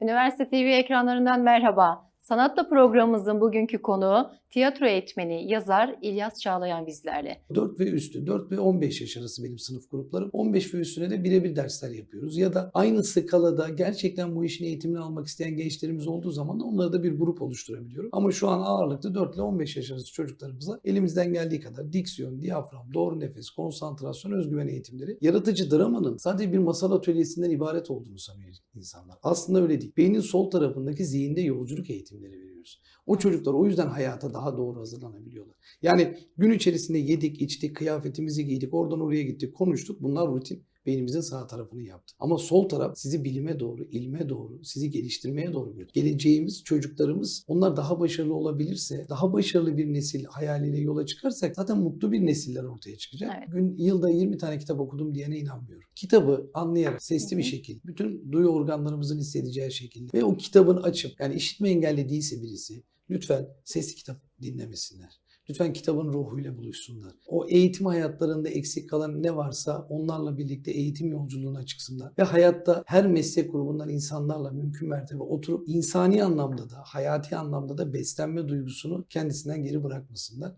Üniversite TV ekranlarından merhaba. Sanatla programımızın bugünkü konuğu tiyatro eğitmeni, yazar İlyas Çağlayan bizlerle. 4 ve üstü, 4 ve 15 yaş arası benim sınıf gruplarım. 15 ve üstüne de birebir dersler yapıyoruz. Ya da aynı skalada gerçekten bu işin eğitimini almak isteyen gençlerimiz olduğu zaman da onları da bir grup oluşturabiliyorum. Ama şu an ağırlıklı 4 ile 15 yaş arası çocuklarımıza elimizden geldiği kadar diksiyon, diyafram, doğru nefes, konsantrasyon, özgüven eğitimleri, yaratıcı dramanın sadece bir masal atölyesinden ibaret olduğunu sanıyor insanlar. Aslında öyle değil. Beynin sol tarafındaki zihinde yolculuk eğitimleri veriyoruz. O çocuklar o yüzden hayata daha doğru hazırlanabiliyorlar. Yani gün içerisinde yedik, içtik, kıyafetimizi giydik, oradan oraya gittik, konuştuk. Bunlar rutin. Beynimizin sağ tarafını yaptı. Ama sol taraf sizi bilime doğru, ilme doğru, sizi geliştirmeye doğru götürüyor. Geleceğimiz çocuklarımız onlar daha başarılı olabilirse, daha başarılı bir nesil hayaliyle yola çıkarsak zaten mutlu bir nesiller ortaya çıkacak. Evet. Gün yılda 20 tane kitap okudum diyene inanmıyorum. Kitabı anlayarak, sesli bir şekilde, bütün duyu organlarımızın hissedeceği şekilde ve o kitabın açıp yani işitme engelli değilse birisi lütfen sesli kitap dinlemesinler. Lütfen kitabın ruhuyla buluşsunlar. O eğitim hayatlarında eksik kalan ne varsa onlarla birlikte eğitim yolculuğuna çıksınlar. Ve hayatta her meslek grubundan insanlarla mümkün mertebe oturup insani anlamda da, hayati anlamda da beslenme duygusunu kendisinden geri bırakmasınlar.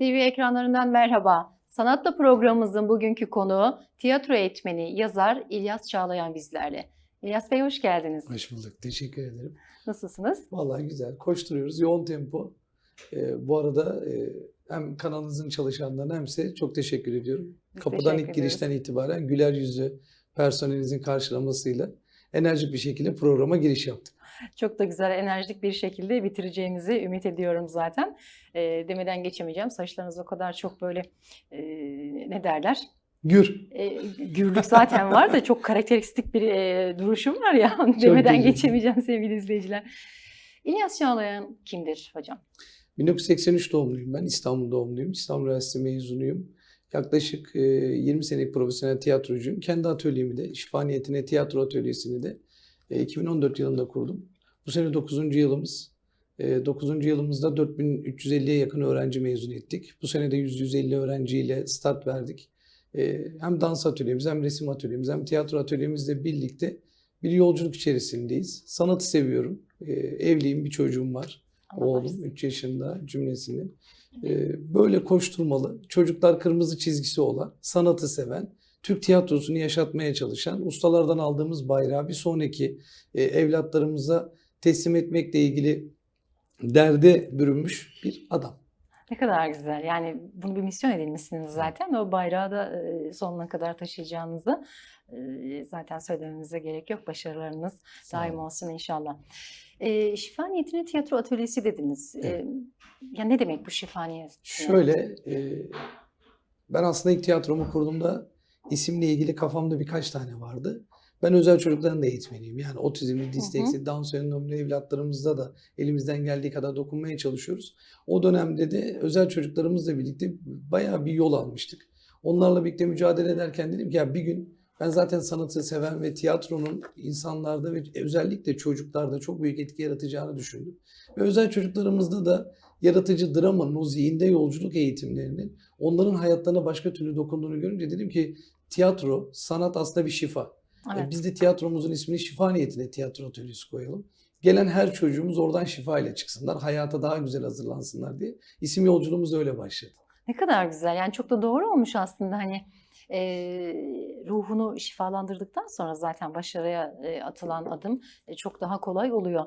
Üniversite TV ekranlarından merhaba. Sanatla programımızın bugünkü konuğu tiyatro eğitmeni, yazar İlyas Çağlayan bizlerle. İlyas Bey hoş geldiniz. Hoş bulduk. Teşekkür ederim. Nasılsınız? Vallahi güzel. Koşturuyoruz. Yoğun tempo. Ee, bu arada e, hem kanalınızın çalışanlarına hem size çok teşekkür ediyorum. Biz Kapıdan teşekkür ilk girişten itibaren güler yüzü personelinizin karşılamasıyla enerjik bir şekilde programa giriş yaptık. Çok da güzel, enerjik bir şekilde bitireceğinizi ümit ediyorum zaten. E, demeden geçemeyeceğim. Saçlarınız o kadar çok böyle e, ne derler? Gür. E, gürlük zaten var da çok karakteristik bir e, duruşum var ya. Demeden geçemeyeceğim sevgili izleyiciler. İlyas Çağlayan kimdir hocam? 1983 doğumluyum ben. İstanbul doğumluyum. İstanbul Üniversitesi mezunuyum. Yaklaşık e, 20 senelik profesyonel tiyatrocuyum. Kendi atölyemi de, şifa niyetine tiyatro atölyesini de e, 2014 yılında kurdum. Bu sene 9. yılımız. E, 9. yılımızda 4350'ye yakın öğrenci mezun ettik. Bu sene de 100-150 öğrenciyle start verdik. E, hem dans atölyemiz, hem resim atölyemiz, hem tiyatro atölyemizle birlikte bir yolculuk içerisindeyiz. Sanatı seviyorum. E, evliyim, bir çocuğum var. Allah Oğlum bağışlasın. 3 yaşında cümlesini. Böyle koşturmalı, çocuklar kırmızı çizgisi olan, sanatı seven, Türk tiyatrosunu yaşatmaya çalışan, ustalardan aldığımız bayrağı bir sonraki e, evlatlarımıza teslim etmekle ilgili derde bürünmüş bir adam. Ne kadar güzel. Yani bunu bir misyon edinmişsiniz zaten. O bayrağı da e, sonuna kadar taşıyacağınızı e, zaten söylememize gerek yok. Başarılarınız daim olsun inşallah. E, şifa niyetine tiyatro atölyesi dediniz. E, Evet. ya ne demek bu şifa niyeti? Şöyle, e, ben aslında ilk tiyatromu kurduğumda isimle ilgili kafamda birkaç tane vardı. Ben özel çocukların da eğitmeniyim. Yani otizmli, disleksi, Down sendromlu evlatlarımızda da elimizden geldiği kadar dokunmaya çalışıyoruz. O dönemde de özel çocuklarımızla birlikte bayağı bir yol almıştık. Onlarla birlikte mücadele ederken dedim ki ya bir gün ben zaten sanatı seven ve tiyatronun insanlarda ve özellikle çocuklarda çok büyük etki yaratacağını düşündüm. Ve özel çocuklarımızda da yaratıcı dramanın, o zihinde yolculuk eğitimlerinin onların hayatlarına başka türlü dokunduğunu görünce dedim ki tiyatro, sanat aslında bir şifa. Evet. E, Biz de tiyatromuzun ismini şifa niyetine tiyatro atölyesi koyalım. Gelen her çocuğumuz oradan şifa ile çıksınlar, hayata daha güzel hazırlansınlar diye. İsim yolculuğumuz öyle başladı. Ne kadar güzel. Yani çok da doğru olmuş aslında hani e, ruhunu şifalandırdıktan sonra zaten başarıya e, atılan adım e, çok daha kolay oluyor.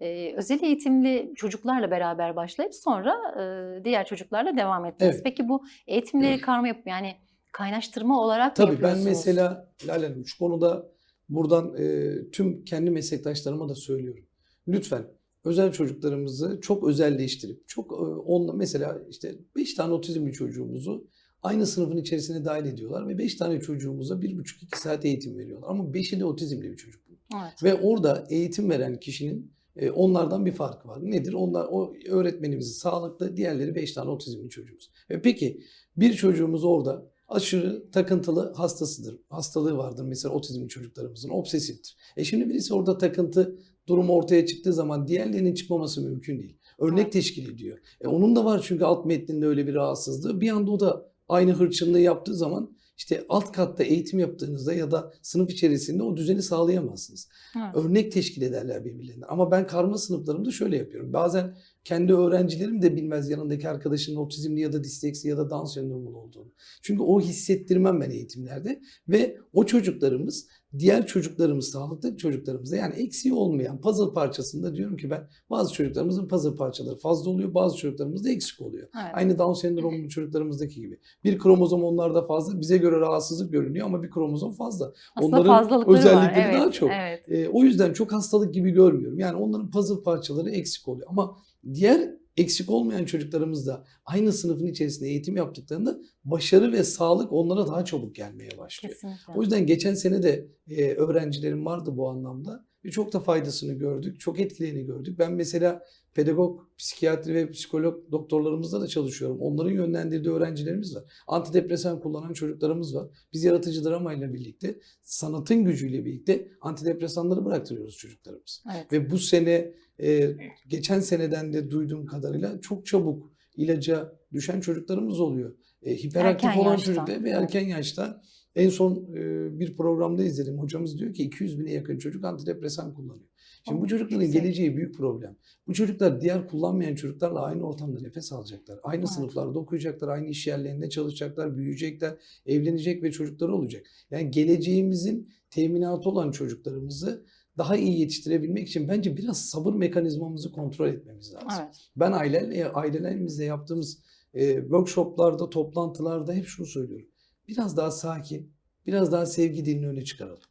E, özel eğitimli çocuklarla beraber başlayıp sonra e, diğer çocuklarla devam ettiniz. Evet. Peki bu eğitimleri karma yapıp yani kaynaştırma olarak Tabii ben mesela Lale Hanım şu konuda buradan e, tüm kendi meslektaşlarıma da söylüyorum. Lütfen özel çocuklarımızı çok özelleştirip çok e, onla mesela işte 5 tane otizmli çocuğumuzu aynı sınıfın içerisine dahil ediyorlar ve 5 tane çocuğumuza 1,5-2 saat eğitim veriyorlar. Ama 5'i de otizmli bir çocuk. Evet. Ve orada eğitim veren kişinin E, onlardan bir farkı var. Nedir? Onlar o öğretmenimiz sağlıklı, diğerleri 5 tane otizmli çocuğumuz. E, peki bir çocuğumuz orada aşırı takıntılı hastasıdır. Hastalığı vardır mesela otizmli çocuklarımızın. Obsesiftir. E şimdi birisi orada takıntı durumu ortaya çıktığı zaman diğerlerinin çıkmaması mümkün değil. Örnek teşkil ediyor. E onun da var çünkü alt metninde öyle bir rahatsızlığı. Bir anda o da aynı hırçınlığı yaptığı zaman işte alt katta eğitim yaptığınızda ya da sınıf içerisinde o düzeni sağlayamazsınız. Evet. Örnek teşkil ederler birbirlerine. Ama ben karma sınıflarımda şöyle yapıyorum. Bazen kendi öğrencilerim de bilmez yanındaki arkadaşının otizmli ya da disleksi ya da Down sendromu olduğunu. Çünkü o hissettirmem ben eğitimlerde ve o çocuklarımız diğer çocuklarımız, sağlıklı çocuklarımızda yani eksiği olmayan puzzle parçasında diyorum ki ben bazı çocuklarımızın puzzle parçaları fazla oluyor, bazı çocuklarımızda eksik oluyor. Evet. Aynı Down sendromlu çocuklarımızdaki gibi. Bir kromozom onlarda fazla, bize göre rahatsızlık görünüyor ama bir kromozom fazla. Aslında onların fazlalıkları var. özellikleri Evet, daha çok. Evet. E, o yüzden çok hastalık gibi görmüyorum. Yani onların puzzle parçaları eksik oluyor. Ama diğer eksik olmayan çocuklarımız da aynı sınıfın içerisinde eğitim yaptıklarında başarı ve sağlık onlara daha çabuk gelmeye başlıyor. Kesinlikle. O yüzden geçen sene de e, öğrencilerim vardı bu anlamda. Ve çok da faydasını gördük. Çok etkilerini gördük. Ben mesela pedagog, psikiyatri ve psikolog doktorlarımızla da çalışıyorum. Onların yönlendirdiği öğrencilerimiz var. Antidepresan kullanan çocuklarımız var. Biz yaratıcı dramayla birlikte, sanatın gücüyle birlikte antidepresanları bıraktırıyoruz çocuklarımız. Evet. Ve bu sene, e, geçen seneden de duyduğum kadarıyla çok çabuk ilaca düşen çocuklarımız oluyor. E, hiperaktif Erken olan yaşta. çocuklar ve erken yaşta en son bir programda izledim. Hocamız diyor ki 200 bine yakın çocuk antidepresan kullanıyor. Şimdi bu çocukların güzel. geleceği büyük problem. Bu çocuklar diğer kullanmayan çocuklarla aynı ortamda nefes alacaklar. Aynı Evet. sınıflarda okuyacaklar, aynı iş yerlerinde çalışacaklar, büyüyecekler, evlenecek ve çocukları olacak. Yani geleceğimizin teminatı olan çocuklarımızı daha iyi yetiştirebilmek için bence biraz sabır mekanizmamızı kontrol etmemiz lazım. Evet. Ben ailelerle, ailelerimizle yaptığımız e, workshoplarda, toplantılarda hep şunu söylüyorum. Biraz daha sakin, biraz daha sevgi dilini öne çıkaralım.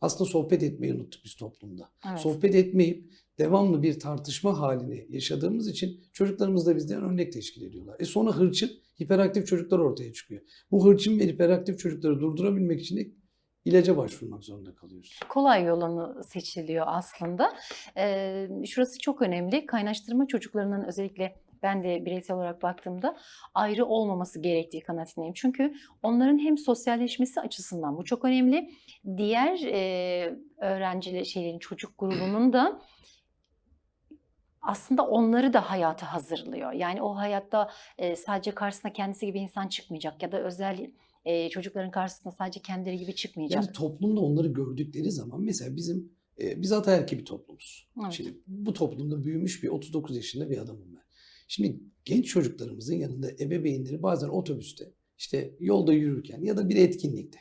Aslında sohbet etmeyi unuttuk biz toplumda. Evet. Sohbet etmeyip devamlı bir tartışma halini yaşadığımız için çocuklarımız da bizden örnek teşkil ediyorlar. E sonra hırçın, hiperaktif çocuklar ortaya çıkıyor. Bu hırçın ve hiperaktif çocukları durdurabilmek için ilaca başvurmak zorunda kalıyoruz. kolay yolunu seçiliyor aslında. Ee, şurası çok önemli. Kaynaştırma çocuklarının özellikle ben de bireysel olarak baktığımda ayrı olmaması gerektiği kanaatindeyim. Çünkü onların hem sosyalleşmesi açısından bu çok önemli. Diğer e, öğrenci şeylerin çocuk grubunun da aslında onları da hayata hazırlıyor. Yani o hayatta e, sadece karşısına kendisi gibi insan çıkmayacak ya da özel e, çocukların karşısına sadece kendileri gibi çıkmayacak. Yani toplumda onları gördükleri zaman mesela bizim e, biz ataerkil bir toplumuz. Evet. Şimdi bu toplumda büyümüş bir 39 yaşında bir adamım ben. Şimdi genç çocuklarımızın yanında ebeveynleri bazen otobüste, işte yolda yürürken ya da bir etkinlikte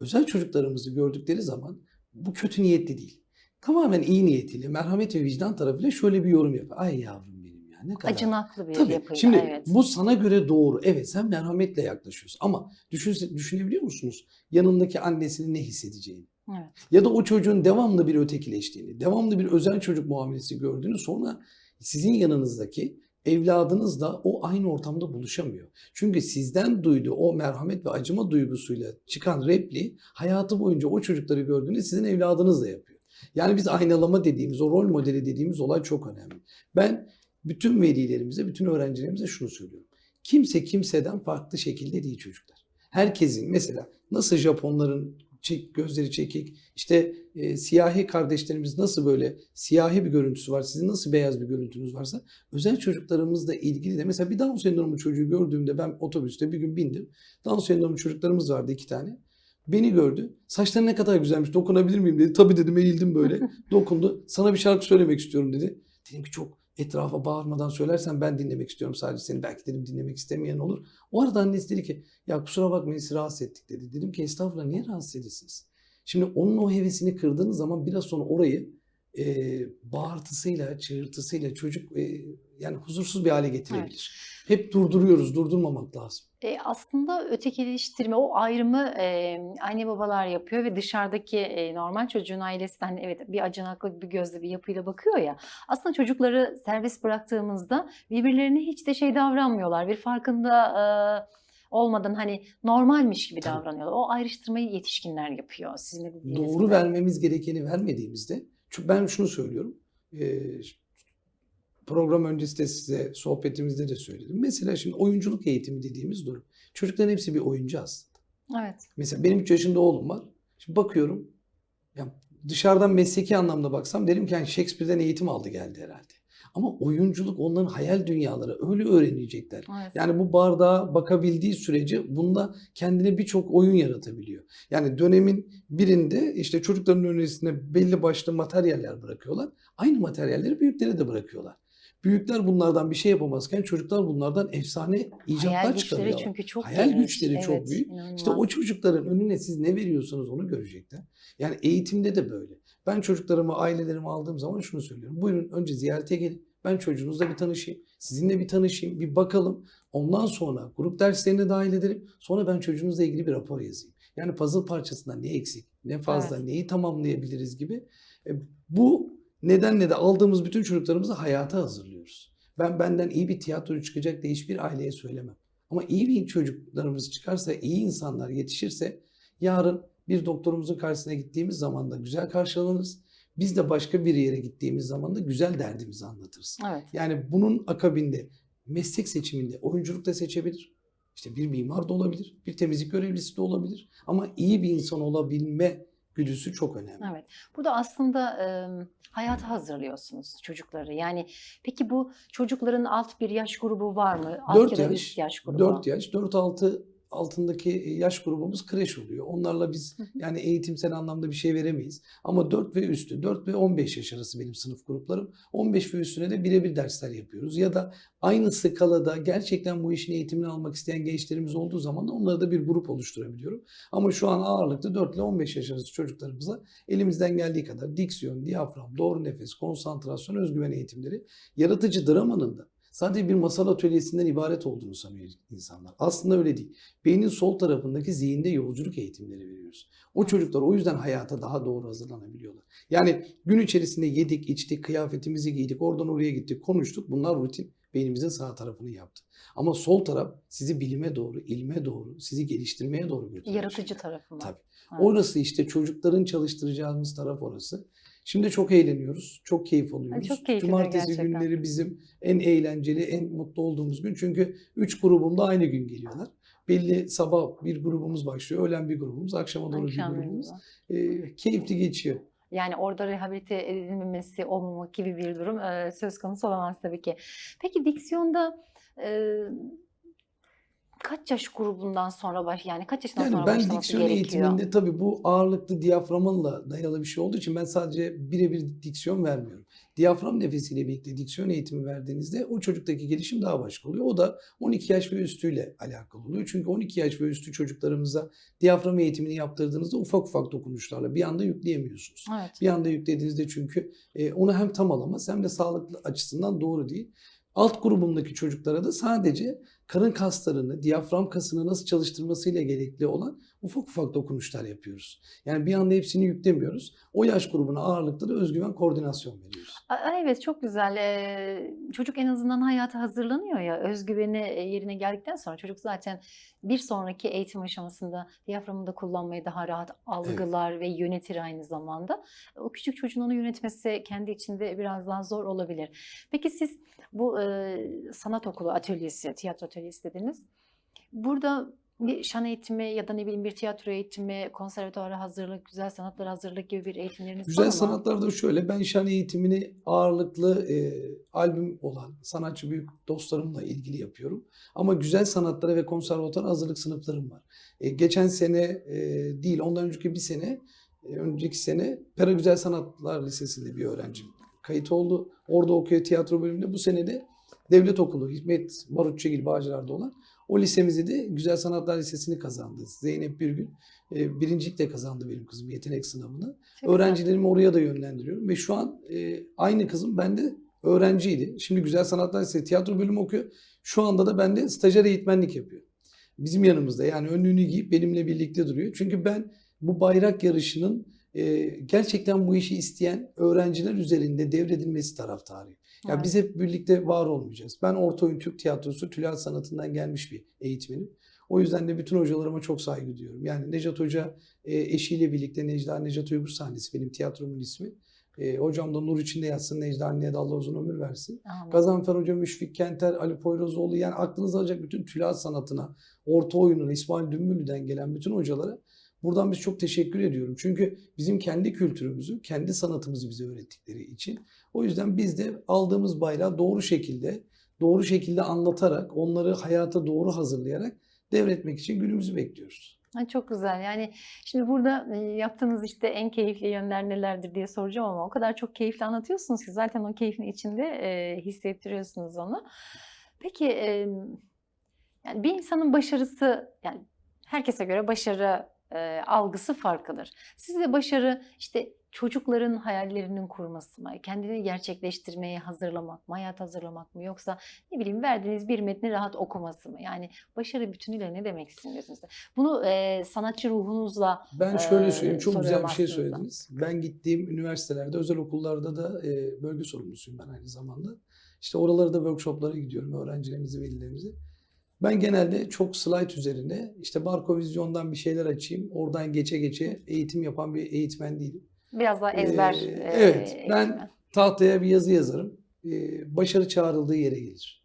özel çocuklarımızı gördükleri zaman bu kötü niyetli değil. Tamamen iyi niyetiyle, merhamet ve vicdan tarafıyla şöyle bir yorum yapıyor. Ay yavrum benim ya ne kadar. Acınaklı bir Tabii. yapıyla. Şimdi evet. bu sana göre doğru. Evet sen merhametle yaklaşıyorsun. Ama düşün, düşünebiliyor musunuz? Yanındaki annesinin ne hissedeceğini? Evet. Ya da o çocuğun devamlı bir ötekileştiğini, devamlı bir özel çocuk muamelesi gördüğünü sonra sizin yanınızdaki evladınız da o aynı ortamda buluşamıyor. Çünkü sizden duyduğu o merhamet ve acıma duygusuyla çıkan repli hayatı boyunca o çocukları gördüğünde sizin evladınız da yapıyor. Yani biz aynalama dediğimiz, o rol modeli dediğimiz olay çok önemli. Ben bütün velilerimize, bütün öğrencilerimize şunu söylüyorum. Kimse kimseden farklı şekilde değil çocuklar. Herkesin mesela nasıl Japonların çek, gözleri çekik, işte e, siyahi kardeşlerimiz nasıl böyle siyahi bir görüntüsü var, sizin nasıl beyaz bir görüntünüz varsa özel çocuklarımızla ilgili de mesela bir Down sendromu çocuğu gördüğümde ben otobüste bir gün bindim. Down sendromu çocuklarımız vardı iki tane. Beni gördü. Saçları ne kadar güzelmiş dokunabilir miyim dedi. Tabii dedim eğildim böyle. Dokundu. Sana bir şarkı söylemek istiyorum dedi. Dedim ki çok etrafa bağırmadan söylersen ben dinlemek istiyorum sadece seni. Belki dedim dinlemek istemeyen olur. O arada annesi dedi ki ya kusura bakmayın sizi rahatsız ettik dedi. Dedim ki estağfurullah niye rahatsız edesiniz? Şimdi onun o hevesini kırdığınız zaman biraz sonra orayı e, bağırtısıyla, çığırtısıyla çocuk e, yani huzursuz bir hale getirebilir. Hep durduruyoruz, durdurmamak lazım. E, aslında ötekileştirme, o ayrımı e, anne babalar yapıyor ve dışarıdaki e, normal çocuğun ailesinden evet bir acınaklı bir gözle bir yapıyla bakıyor ya. Aslında çocukları serbest bıraktığımızda birbirlerine hiç de şey davranmıyorlar. Bir farkında e, olmadan hani normalmiş gibi Tabii. davranıyorlar. O ayrıştırmayı yetişkinler yapıyor. Sizin de Doğru gibi. vermemiz gerekeni vermediğimizde ben şunu söylüyorum. e, program öncesi de size sohbetimizde de söyledim. Mesela şimdi oyunculuk eğitimi dediğimiz durum. Çocukların hepsi bir oyuncu aslında. Evet. Mesela benim 3 yaşında oğlum var. Şimdi bakıyorum. Ya dışarıdan mesleki anlamda baksam derim ki yani Shakespeare'den eğitim aldı geldi herhalde. Ama oyunculuk onların hayal dünyaları öyle öğrenecekler. Evet. Yani bu bardağa bakabildiği sürece bunda kendine birçok oyun yaratabiliyor. Yani dönemin birinde işte çocukların önüne belli başlı materyaller bırakıyorlar. Aynı materyalleri büyüklere de bırakıyorlar. Büyükler bunlardan bir şey yapamazken çocuklar bunlardan efsane icatlar Hayal çıkarıyorlar. güçleri çünkü çok Hayal geniş. güçleri çok Evet, büyük. inanılmaz. İşte o çocukların önüne siz ne veriyorsanız onu görecekler. Yani eğitimde de böyle. Ben çocuklarımı, ailelerimi aldığım zaman şunu söylüyorum. Buyurun önce ziyarete gelin. Ben çocuğunuzla bir tanışayım. Sizinle bir tanışayım. Bir bakalım. Ondan sonra grup derslerine dahil ederim. Sonra ben çocuğunuzla ilgili bir rapor yazayım. Yani puzzle parçasında ne eksik, ne fazla, Evet. neyi tamamlayabiliriz gibi. E, bu nedenle de aldığımız bütün çocuklarımızı hayata hazırlıyoruz. Ben benden iyi bir tiyatro çıkacak diye hiçbir aileye söylemem. Ama iyi bir çocuklarımız çıkarsa, iyi insanlar yetişirse yarın bir doktorumuzun karşısına gittiğimiz zaman da güzel karşılanırız. Biz de başka bir yere gittiğimiz zaman da güzel derdimizi anlatırız. Evet. Yani bunun akabinde meslek seçiminde oyunculuk da seçebilir. İşte bir mimar da olabilir, bir temizlik görevlisi de olabilir. Ama iyi bir insan olabilme güdüsü çok önemli. Evet. Burada aslında e, hayata hazırlıyorsunuz çocukları. Yani peki bu çocukların alt bir yaş grubu var mı? Alt 4 ya da yaş, üst yaş grubu. 4 yaş, 4-6 altındaki yaş grubumuz kreş oluyor. Onlarla biz yani eğitimsel anlamda bir şey veremeyiz. Ama 4 ve üstü, 4 ve 15 yaş arası benim sınıf gruplarım. 15 ve üstüne de birebir dersler yapıyoruz. Ya da aynı skalada gerçekten bu işin eğitimini almak isteyen gençlerimiz olduğu zaman da onlara da bir grup oluşturabiliyorum. Ama şu an ağırlıklı 4 ile 15 yaş arası çocuklarımıza elimizden geldiği kadar diksiyon, diyafram, doğru nefes, konsantrasyon, özgüven eğitimleri yaratıcı dramanın da sadece bir masal atölyesinden ibaret olduğunu sanıyor insanlar. Aslında öyle değil. Beynin sol tarafındaki zihinde yolculuk eğitimleri veriyoruz. O çocuklar o yüzden hayata daha doğru hazırlanabiliyorlar. Yani gün içerisinde yedik, içtik, kıyafetimizi giydik, oradan oraya gittik, konuştuk. Bunlar rutin beynimizin sağ tarafını yaptı. Ama sol taraf sizi bilime doğru, ilme doğru, sizi geliştirmeye doğru götürüyor. Yaratıcı tarafı mı? Tabii. Evet. Orası işte çocukların çalıştıracağımız taraf orası. Şimdi çok eğleniyoruz, çok keyif alıyoruz. çok keyifli Cumartesi gerçekten. günleri bizim en eğlenceli, en mutlu olduğumuz gün. Çünkü üç grubum da aynı gün geliyorlar. Belli sabah bir grubumuz başlıyor, öğlen bir grubumuz, akşama doğru Akşam bir grubumuz. Ee, keyifli geçiyor. Yani orada rehabilite edilmemesi, olmamak gibi bir durum e, söz konusu olamaz tabii ki. Peki diksiyonda e, kaç yaş grubundan sonra baş yani kaç yaşından Yani sonra ben başlaması diksiyon gerekiyor? eğitiminde tabii bu ağırlıklı diyaframınla dayalı bir şey olduğu için ben sadece birebir diksiyon vermiyorum. Diyafram nefesiyle birlikte diksiyon eğitimi verdiğinizde o çocuktaki gelişim daha başka oluyor. O da 12 yaş ve üstüyle alakalı oluyor. Çünkü 12 yaş ve üstü çocuklarımıza diyafram eğitimini yaptırdığınızda ufak ufak dokunuşlarla bir anda yükleyemiyorsunuz. Evet. Bir anda yüklediğinizde çünkü e, onu hem tam alamaz hem de sağlıklı açısından doğru değil. Alt grubumdaki çocuklara da sadece karın kaslarını, diyafram kasını nasıl çalıştırmasıyla gerekli olan ufak ufak dokunuşlar yapıyoruz. Yani bir anda hepsini yüklemiyoruz. O yaş grubuna ağırlıklı da özgüven koordinasyon veriyoruz. Evet çok güzel. Ee, Çocuk en azından hayata hazırlanıyor ya. Özgüveni e, yerine geldikten sonra çocuk zaten bir sonraki eğitim aşamasında diyaframını da kullanmayı daha rahat algılar ve yönetir aynı zamanda. O küçük çocuğun onu yönetmesi kendi içinde biraz daha zor olabilir. Peki siz bu e, sanat okulu atölyesi, tiyatro atölyesi dediniz. Burada bir şan eğitimi ya da ne bileyim bir tiyatro eğitimi, konservatuara hazırlık, güzel sanatlara hazırlık gibi bir eğitimleriniz var Güzel mı? sanatlarda şöyle ben şan eğitimini ağırlıklı e, albüm olan sanatçı büyük dostlarımla ilgili yapıyorum. Ama güzel sanatlara ve konservatuar hazırlık sınıflarım var. E, geçen sene e, değil ondan önceki bir sene e, önceki sene Pera Güzel Sanatlar Lisesi'nde bir öğrencim kayıt oldu. Orada okuyor tiyatro bölümünde. Bu sene de Devlet Okulu Hikmet Barutçugil Bağcılar'da olan o lisemizi de Güzel Sanatlar Lisesi'ni kazandı. Zeynep Birgül e, birincilikle kazandı benim kızım yetenek sınavını. Çok güzel. Öğrencilerimi oraya da yönlendiriyorum ve şu an e, aynı kızım bende öğrenciydi. Şimdi Güzel Sanatlar Lisesi tiyatro bölümü okuyor. Şu anda da bende stajyer eğitmenlik yapıyor. Bizim yanımızda yani önlüğünü giyip benimle birlikte duruyor. Çünkü ben bu bayrak yarışının e, gerçekten bu işi isteyen öğrenciler üzerinde devredilmesi taraftarıyım. Ya Evet. biz hep birlikte var olmayacağız. Ben Orta Oyun Türk Tiyatrosu tülal sanatından gelmiş bir eğitmenim. O yüzden de bütün hocalarıma çok saygı duyuyorum. Yani Necat Hoca e, eşiyle birlikte Necla Necat Uygur sahnesi benim tiyatromun ismi. E, hocam da nur içinde yatsın. Necla anneye de Allah uzun ömür versin. Amin. Gazanfer Hoca, Müşfik Kenter, Ali Poyrazoğlu yani aklınıza alacak bütün tülat sanatına, orta oyununa, İsmail Dümbüllü'den gelen bütün hocalara buradan biz çok teşekkür ediyorum. Çünkü bizim kendi kültürümüzü, kendi sanatımızı bize öğrettikleri için. O yüzden biz de aldığımız bayrağı doğru şekilde, doğru şekilde anlatarak, onları hayata doğru hazırlayarak devretmek için günümüzü bekliyoruz. Çok güzel. Yani şimdi burada e, yaptığınız işte en keyifli yönler nelerdir diye soracağım ama o kadar çok keyifli anlatıyorsunuz ki zaten o keyfin içinde e, hissettiriyorsunuz onu. Peki yani bir insanın başarısı yani herkese göre başarı e, algısı farklıdır. Sizde başarı işte çocukların hayallerinin kurması mı, kendini gerçekleştirmeye hazırlamak mı, hayat hazırlamak mı yoksa ne bileyim verdiğiniz bir metni rahat okuması mı? Yani başarı bütünüyle ne demek istiyorsunuz gözünüzde? Bunu e, sanatçı ruhunuzla Ben şöyle Ee, söyleyeyim, çok güzel bir şey söylediniz. Ben gittiğim üniversitelerde, özel okullarda da e, bölge sorumlusuyum ben aynı zamanda. İşte oralara da workshoplara gidiyorum, öğrencilerimizi, velilerimizi. Ben genelde çok slide üzerine, işte Barko Vizyon'dan bir şeyler açayım, oradan geçe geçe eğitim yapan bir eğitmen değilim. biraz daha ezber Ee, e, evet, ben- eğitimi. Tahtaya bir yazı yazarım, e, başarı çağrıldığı yere gelir.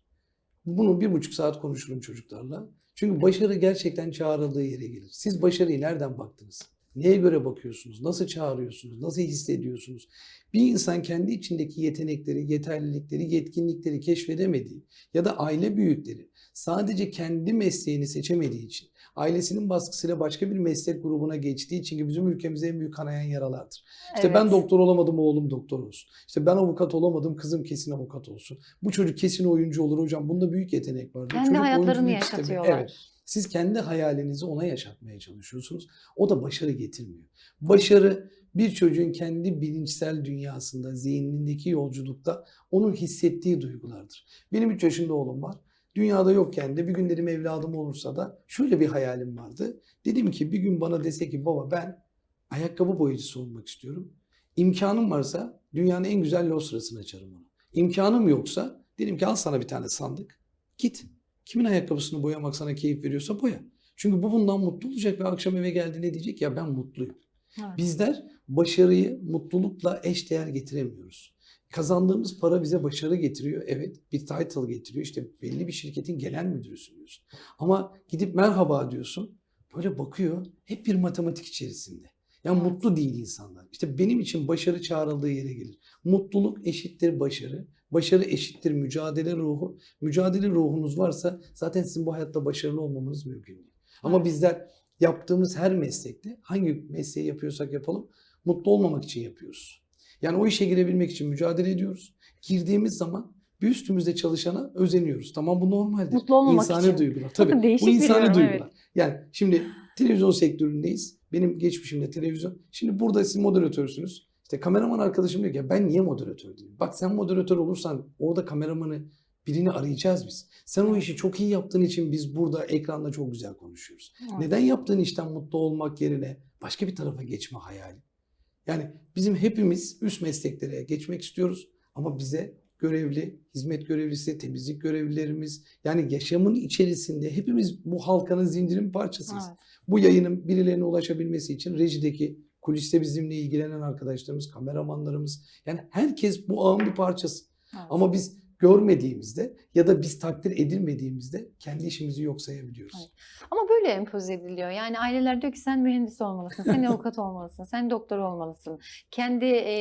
Bunu bir buçuk saat konuşurum çocuklarla. Çünkü başarı gerçekten çağrıldığı yere gelir. Siz başarıyı nereden baktınız? Neye göre bakıyorsunuz? Nasıl çağırıyorsunuz? Nasıl hissediyorsunuz? Bir insan kendi içindeki yetenekleri, yeterlilikleri, yetkinlikleri keşfedemediği ya da aile büyükleri sadece kendi mesleğini seçemediği için, ailesinin baskısıyla başka bir meslek grubuna geçtiği için ki bizim ülkemize en büyük kanayan yaralardır. İşte ben Evet. doktor olamadım oğlum doktor olsun. İşte ben avukat olamadım kızım kesin avukat olsun. Bu çocuk kesin oyuncu olur hocam. Bunda büyük yetenek var. Kendi hayatlarını yaşatıyorlar. Evet. Siz kendi hayalinizi ona yaşatmaya çalışıyorsunuz. O da başarı getirmiyor. Başarı bir çocuğun kendi bilinçsel dünyasında, zihnindeki yolculukta onun hissettiği duygulardır. Benim 3 yaşında oğlum var. Dünyada yokken de bir gün dedim evladım olursa da şöyle bir hayalim vardı. Dedim ki bir gün bana dese ki baba ben ayakkabı boyacısı olmak istiyorum. İmkanım varsa dünyanın en güzel losrasını açarım ona. İmkanım yoksa dedim ki al sana bir tane sandık. Git. Kimin ayakkabısını boyamak sana keyif veriyorsa boya. Çünkü bu bundan mutlu olacak ve akşam eve geldi ne diyecek? Ya ben mutluyum. Evet. Bizler başarıyı mutlulukla eşdeğer getiremiyoruz. Kazandığımız para bize başarı getiriyor. Evet bir title getiriyor. İşte belli bir şirketin genel müdürüsün diyorsun. Ama gidip merhaba diyorsun. Böyle bakıyor. Hep bir matematik içerisinde. Yani Evet. mutlu değil insanlar. İşte benim için başarı çağrıldığı yere gelir. Mutluluk eşittir başarı. Başarı eşittir mücadele ruhu. Mücadele ruhunuz varsa zaten sizin bu hayatta başarılı olmamanız mümkün değil. Ama Evet. bizler yaptığımız her meslekte hangi mesleği yapıyorsak yapalım mutlu olmamak için yapıyoruz. Yani o işe girebilmek için mücadele ediyoruz. Girdiğimiz zaman bir üstümüzde çalışana özeniyoruz. Tamam bu normaldir. Mutlu olmamak insani için. duygular. Tabii Değişik bu insani yorum, duygular. evet. Yani şimdi televizyon sektöründeyiz. Benim geçmişimde televizyon. Şimdi burada siz moderatörsünüz. İşte kameraman arkadaşım diyor ki "Ya ben niye moderatör değilim? Bak sen moderatör olursan orada kameramanı birini arayacağız biz. Sen o işi çok iyi yaptığın için biz burada ekranda çok güzel konuşuyoruz. Evet. Neden yaptığın işten mutlu olmak yerine başka bir tarafa geçme hayali? Yani bizim hepimiz üst mesleklere geçmek istiyoruz ama bize görevli, hizmet görevlisi, temizlik görevlilerimiz yani yaşamın içerisinde hepimiz bu halkanın zincirin parçasıyız. Evet. Bu yayının birilerine ulaşabilmesi için rejideki kuliste bizimle ilgilenen arkadaşlarımız, kameramanlarımız yani herkes bu ağın bir parçası. Evet. Ama biz görmediğimizde ya da biz takdir edilmediğimizde kendi işimizi yok sayabiliyoruz. Evet. Ama böyle empoze ediliyor. Yani aileler diyor ki sen mühendis olmalısın, sen avukat olmalısın, sen doktor olmalısın. Kendi e,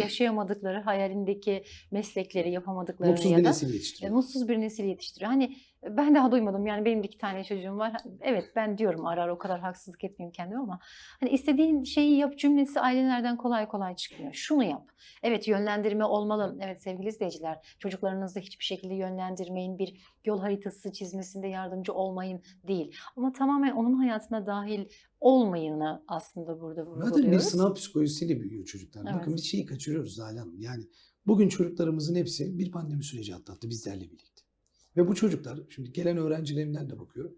yaşayamadıkları, hayalindeki meslekleri yapamadıklarını Mutsuz ya bir da nesil e, yetiştiriyor. mutsuz bir nesil yetiştiriyor. Hani ben daha duymadım. Yani benim de iki tane çocuğum var. Evet ben diyorum ara ara o kadar haksızlık etmeyeyim kendime ama hani istediğin şeyi yap cümlesi ailelerden kolay kolay çıkmıyor. Şunu yap. Evet yönlendirme olmalı. Evet sevgili izleyiciler çocuklarınızı hiçbir şekilde yönlendirmeyin. Bir yol haritası çizmesinde yardımcı olmayın değil. Ama tamamen onun hayatına dahil olmayını aslında burada Zaten bir vurguluyoruz. sınav psikolojisiyle büyüyor çocuklar. Evet. Bakın bir şeyi kaçırıyoruz Hanım. Yani bugün çocuklarımızın hepsi bir pandemi süreci atlattı bizlerle birlikte. Ve bu çocuklar, şimdi gelen öğrencilerimden de bakıyorum.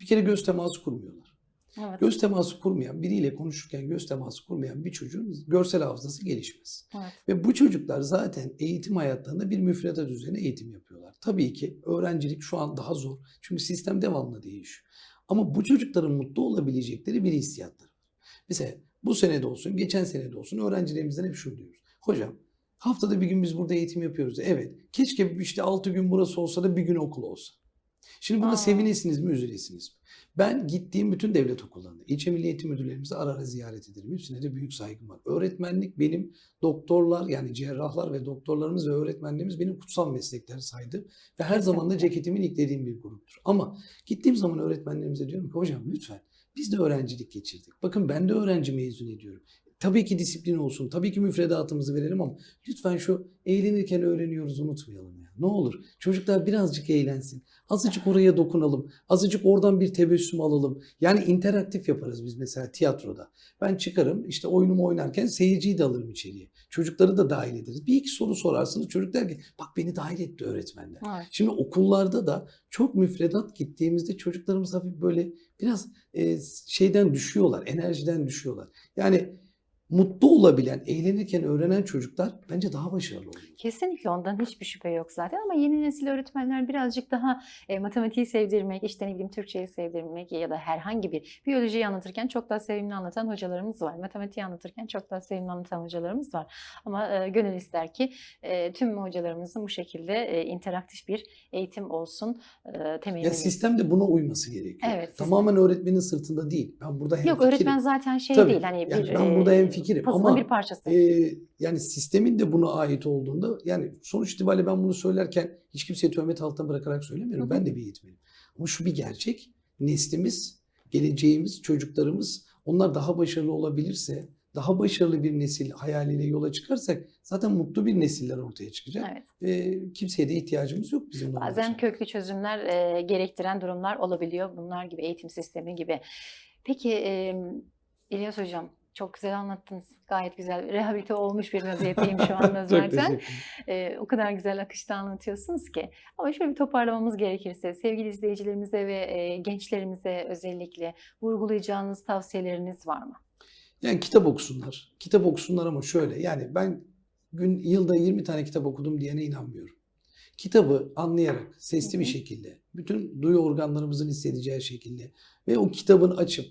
Bir kere göz teması kurmuyorlar. Evet. Göz teması kurmayan, biriyle konuşurken göz teması kurmayan bir çocuğun görsel hafızası gelişmez. evet. Ve bu çocuklar zaten eğitim hayatlarında bir müfredat üzerine eğitim yapıyorlar. Tabii ki öğrencilik şu an daha zor. Çünkü sistem devamlı değişiyor. Ama bu çocukların mutlu olabilecekleri bir hissiyatları var. Mesela bu sene de olsun, geçen sene de olsun öğrencilerimizden hep şunu diyoruz. Hocam haftada bir gün biz burada eğitim yapıyoruz. Evet. Keşke işte 6 gün burası olsa da bir gün okul olsa. Şimdi buna Aa. sevinesiniz mi, üzülesiniz mi? Ben gittiğim bütün devlet okullarında, ilçe milli eğitim müdürlerimizi ara ara ziyaret ederim. Hepsine de büyük saygım var. Öğretmenlik benim doktorlar yani cerrahlar ve doktorlarımız ve öğretmenlerimiz benim kutsal meslekler saydı. Ve her zaman da ceketimin iklediğim bir gruptur. Ama gittiğim zaman öğretmenlerimize diyorum ki hocam lütfen biz de öğrencilik geçirdik. Bakın ben de öğrenci mezun ediyorum. Tabii ki disiplin olsun, tabii ki müfredatımızı verelim ama lütfen şu eğlenirken öğreniyoruz unutmayalım ya. Ne olur çocuklar birazcık eğlensin. Azıcık oraya dokunalım. Azıcık oradan bir tebessüm alalım. Yani interaktif yaparız biz mesela tiyatroda. Ben çıkarım işte oyunumu oynarken seyirciyi de alırım içeriye. Çocukları da dahil ederiz. Bir iki soru sorarsınız. Çocuk der ki bak beni dahil etti öğretmenler. Evet. Şimdi okullarda da çok müfredat gittiğimizde çocuklarımız hafif böyle biraz e, şeyden düşüyorlar, enerjiden düşüyorlar. Yani mutlu olabilen, eğlenirken öğrenen çocuklar bence daha başarılı oluyor. Kesinlikle ondan hiçbir şüphe yok zaten ama yeni nesil öğretmenler birazcık daha e, matematiği sevdirmek, işte ne bileyim Türkçeyi sevdirmek ya da herhangi bir biyolojiyi anlatırken çok daha sevimli anlatan hocalarımız var. Matematiği anlatırken çok daha sevimli anlatan hocalarımız var. Ama e, gönül ister ki e, tüm hocalarımızın bu şekilde e, interaktif bir eğitim olsun e, temelini. Ya sistem de buna uyması gerekiyor. Evet, sistem. Tamamen öğretmenin sırtında değil. Ben burada Yok hemfikirim. öğretmen zaten şey Tabii, değil hani yani bir ben burada e, hemfikirim puzzle'ın ama, bir parçası. Ee, yani sistemin de buna ait olduğunda yani sonuç itibariyle ben bunu söylerken hiç kimseye töhmet altına bırakarak söylemiyorum. Hı hı. Ben de bir eğitmenim. Ama şu bir gerçek. Neslimiz, geleceğimiz, çocuklarımız onlar daha başarılı olabilirse, daha başarılı bir nesil hayaliyle yola çıkarsak zaten mutlu bir nesiller ortaya çıkacak. Evet. Ve kimseye de ihtiyacımız yok bizim Bazen için. köklü çözümler e, gerektiren durumlar olabiliyor. Bunlar gibi eğitim sistemi gibi. Peki e, İlyas Hocam çok güzel anlattınız. Gayet güzel. Rehabilite olmuş bir vaziyetteyim şu anda zaten. teşekkür E, o kadar güzel akışta anlatıyorsunuz ki. Ama şöyle bir toparlamamız gerekirse sevgili izleyicilerimize ve e, gençlerimize özellikle vurgulayacağınız tavsiyeleriniz var mı? Yani kitap okusunlar. Kitap okusunlar ama şöyle yani ben gün yılda 20 tane kitap okudum diyene inanmıyorum. Kitabı anlayarak, sesli bir şekilde, bütün duyu organlarımızın hissedeceği şekilde ve o kitabın açıp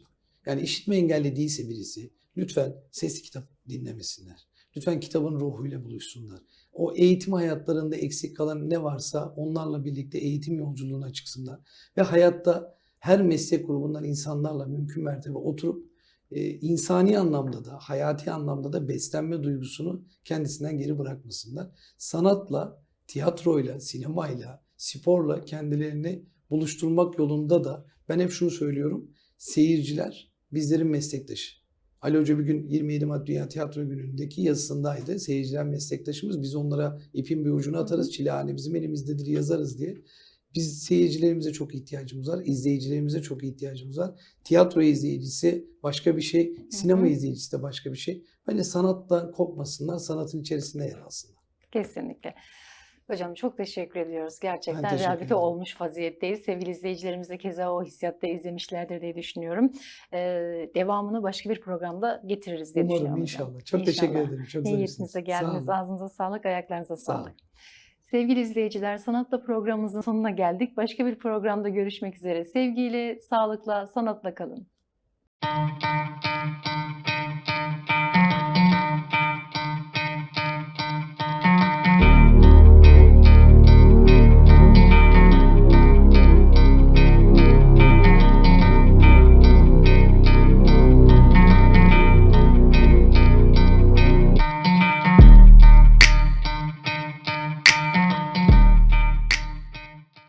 yani işitme engelli değilse birisi lütfen sesli kitap dinlemesinler. Lütfen kitabın ruhuyla buluşsunlar. O eğitim hayatlarında eksik kalan ne varsa onlarla birlikte eğitim yolculuğuna çıksınlar. Ve hayatta her meslek grubundan insanlarla mümkün mertebe oturup e, insani anlamda da, hayati anlamda da beslenme duygusunu kendisinden geri bırakmasınlar. Sanatla, tiyatroyla, sinemayla, sporla kendilerini buluşturmak yolunda da ben hep şunu söylüyorum. Seyirciler bizlerin meslektaşı. Ali Hoca bir gün 27 Mart Dünya Tiyatro Günü'ndeki yazısındaydı. Seyirciler meslektaşımız. Biz onlara ipin bir ucunu atarız. Çilehane bizim elimizdedir yazarız diye. Biz seyircilerimize çok ihtiyacımız var. izleyicilerimize çok ihtiyacımız var. Tiyatro izleyicisi başka bir şey. Sinema hı. izleyicisi de başka bir şey. Bence sanattan kopmasınlar. Sanatın içerisinde yer alsınlar. Kesinlikle. Hocam çok teşekkür ediyoruz. Gerçekten teşekkür rehabilite ederim. olmuş vaziyetteyiz. Sevgili izleyicilerimiz de keza o hissiyatta izlemişlerdir diye düşünüyorum. Ee, devamını başka bir programda getiririz diye Umarım düşünüyorum. hocam. inşallah. Çok teşekkür İnşallah. ederim. Çok niyetinize Sağ geldiniz. olun. Ağzınıza sağlık, ayaklarınıza Sağ olun. sağlık. Sevgili izleyiciler, Sanatla programımızın sonuna geldik. Başka bir programda görüşmek üzere. Sevgiyle, sağlıkla, sanatla kalın.